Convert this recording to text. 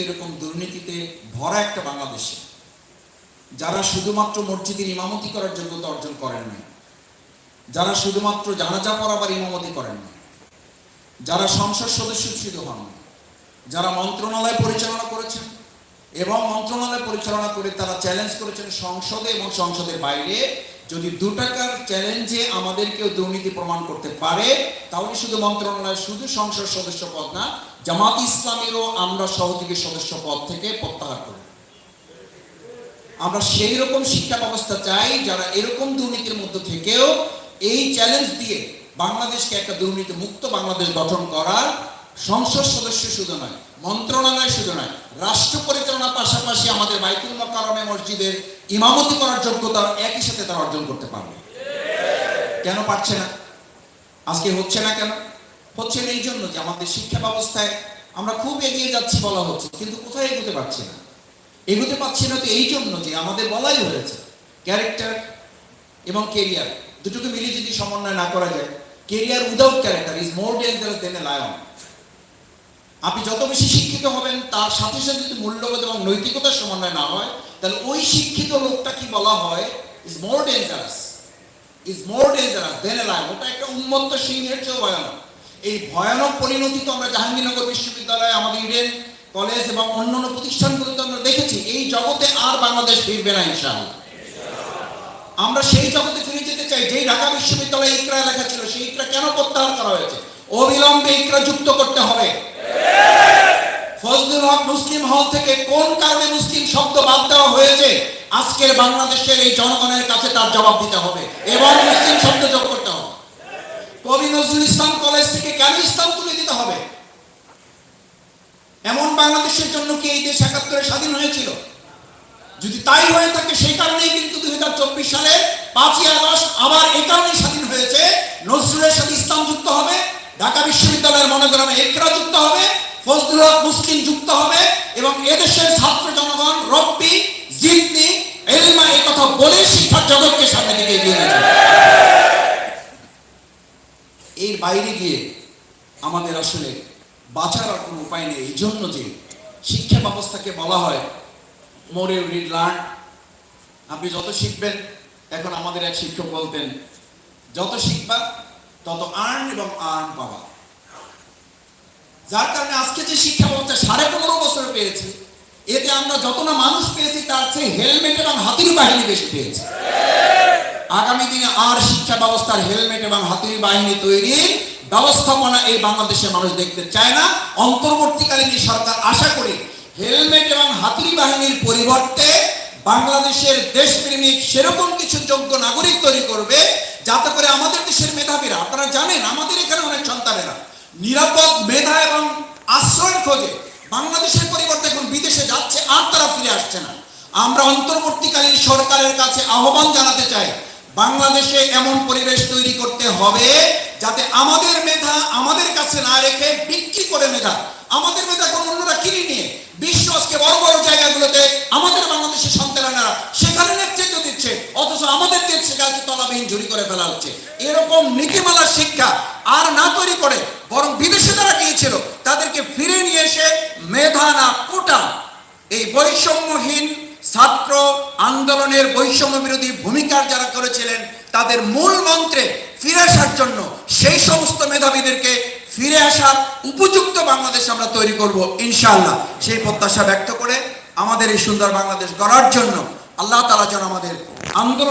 এরকম দুর্নীতিতে ভরা একটা বাংলাদেশে, যারা শুধুমাত্র মসজিদের ইমামতি করার যোগ্যতা অর্জন করেন নাই, যারা শুধুমাত্র জানাজা পড়াবার ইমামতি করেন নাই, যারা সংসদ সদস্য শুধু হন যারা মন্ত্রণালয় পরিচালনা করেছেন এবং মন্ত্রণালয় পরিচালনা করে তারা চ্যালেঞ্জ করেছেন সংসদে এবং সংসদের বাইরে যদি দু টাকার চ্যালেঞ্জে আমাদেরকেও দুর্নীতি প্রমাণ করতে পারে, তাহলে শুধু মন্ত্রণালয়, শুধু সংসদ সদস্য পদ না, জামাত ইসলামেরও আমরা সহযোগী সদস্য পদ থেকে প্রত্যাহার করব। আমরা সেই রকম শিক্ষা ব্যবস্থা চাই, যারা এরকম দুর্নীতির মধ্যে থেকেও এই চ্যালেঞ্জ দিয়ে বাংলাদেশকে একটা দুর্নীতি মুক্ত বাংলাদেশ গঠন করার সংসদ সদস্য শুধু নয়, মন্ত্রণালয় শুধু নয়, রাষ্ট্র পরিচালনার পাশাপাশি আমাদের বাইতুল মকারমে মসজিদের ইমামতি করার যোগ্যতা একই সাথে তারা অর্জন করতে পারবে। কেন পারছে না? আজকে হচ্ছে না কেন? হচ্ছে না এই জন্য যে আমাদের শিক্ষা ব্যবস্থায় আমরা খুব এগিয়ে যাচ্ছি বলা হচ্ছে, কিন্তু কোথায় এগোতে পারছি না? এগোতে পারছি না তো এই জন্য যে আমাদের বলাই হয়েছে ক্যারেক্টার এবং কেরিয়ার দুটোকে মিলিয়ে যদি সমন্বয় না করা যায় career without character is more dangerous than a lion আপনি যত বেশি শিক্ষিত হবেন, তার সাথে সাথে যদি মূল্যবোধ এবং নৈতিকতার সমন্বয় না হয়, তাহলে ওই শিক্ষিত লোকটা কি বলা হয় is more dangerous is more dangerous than lion ওটা একটা উন্মত্ত সিংহের চেয়েও ভয়ানক। এই ভয়ানক পরিণতি তো আমরা জাহাঙ্গীরনগর বিশ্ববিদ্যালয়, আমাদের ইডেন কলেজ এবং অন্যান্য প্রতিষ্ঠানগুলোতে আমরা দেখেছি, এই জগতে আর বাংলাদেশ ফিরবে না, ইনশাআল্লাহ। আমরা সেই জগতে ফিরে যেতে চাই, যেই ঢাকা বিশ্ববিদ্যালয়ে ইকরা লেখা ছিল, সেই ইকরা কেন প্রত্যাহার করা হয়েছে? অবিলম্বে ইকরা যুক্ত করতে হবে। ফজলুল হক মুসলিম হল থেকে কোন কারণে মুসলিম শব্দ বাদ দেওয়া হয়েছে? আজকের বাংলাদেশের এই জনগণের কাছে তার জবাব দিতে হবে এবং মুসলিম শব্দ যোগ করতে হবে। কবি নজরুল ইসলাম কলেজ থেকে কেন ইসলাম তুলে দিতে হবে? এমন বাংলাদেশের জন্য কি এই দেশ একাত্তরে স্বাধীন হয়েছিল? যদি তাই হয়ে থাকে, সেই কারণেই কিন্তু দুই হাজার চব্বিশ সালে পাঁচই আগস্ট আবার এই কারণেই স্বাধীন হয়েছে। নজরুলের সাথে ইসলাম যুক্ত হবে। ঢাকা বিশ্ববিদ্যালয়ের মনে করেন একরা যুক্ত হবে, ফজলুল মুসলিম যুক্ত হবে এবং এদেশের ছাত্র জনগণ, রব্বি, জিতনি, এলমা, এই কথা বলে শিক্ষার জগৎকে সামনে দিকে এগিয়ে নিয়ে এর বাইরে গিয়ে আমাদের আসলে বাঁচার আর কোনো উপায় নেই, এই জন্য যে শিক্ষা ব্যবস্থাকে বলা হয় মোরে রিড লার্ন আপনি যত শিখবেন, এখন আমাদের এক শিক্ষক বলতেন, যত শিখবা তত আর্ন এবং আর্ন পাবা যার কারণে আজকে যে শিক্ষা ব্যবস্থা সাড়ে পনেরো বছর পেয়েছি, এতে আমরা যত না মানুষ পেয়েছি, তার চেয়ে হেলমেট এবং হাতির বাহিনী বেশি পেয়েছি। আগামী দিনে আর শিক্ষা ব্যবস্থার হেলমেট এবং হাতির বাহিনী তৈরি ব্যবস্থাপনা এই বাংলাদেশের মানুষ দেখতে চায় না। অন্তর্বর্তীকালীন সরকার আশা করি হেলমেট এবং হাতির বাহিনীর পরিবর্তে বাংলাদেশের দেশপ্রেমিক সেরকম কিছু যোগ্য নাগরিক তৈরি করবে যাতে করে আমাদের দেশের মেধাবীরা, আপনারা জানেন আমাদের এখানে অনেক সন্তানেরা নিরাপদ মেধা এবং আশ্রয়ের খোঁজে বাংলাদেশের পরিবর্তে এখন বিদেশে যাচ্ছে, আর তারা ফিরে আসছে না। আমরা অন্তর্বর্তীকালীন সরকারের কাছে আহ্বান জানাতে চাই, বাংলাদেশে এমন পরিবেশ তৈরি করতে হবে যাতে আমাদের মেধা আমাদের কাছে না রেখে বিক্রি করে মেধা আমাদের মেধা কোন অন্যরা কিনে নিয়ে বিশ্ব আজকে বড় বড় জায়গাগুলোতে আমাদের বাংলাদেশের সন্তানেরা সেখানে নেতৃত্ব দিচ্ছে অথচ আমাদের দেশ তলাবিহীন করে ফেলা হচ্ছে। এরকম নীতিমালার শিক্ষা আর না তৈরি করে, বরং বিদেশে গিয়েছিল, তাদেরকে ফিরে নিয়ে এসে কোটা। এই বৈষম্যহীন ছাত্র আন্দোলনের বৈষম্য বিরোধী ভূমিকার যারা করেছিলেন, তাদের মূল মন্ত্রে ফিরে আসার জন্য সেই সমস্ত মেধাবীদেরকে ফিরে আসার উপযুক্ত বাংলাদেশ আমরা তৈরি করব ইনশাআল্লাহ। সেই প্রত্যাশা ব্যক্ত করে আমাদের এই সুন্দর বাংলাদেশ গড়ার জন্য আল্লাহ তালা যেন আমাদের আন্দোলন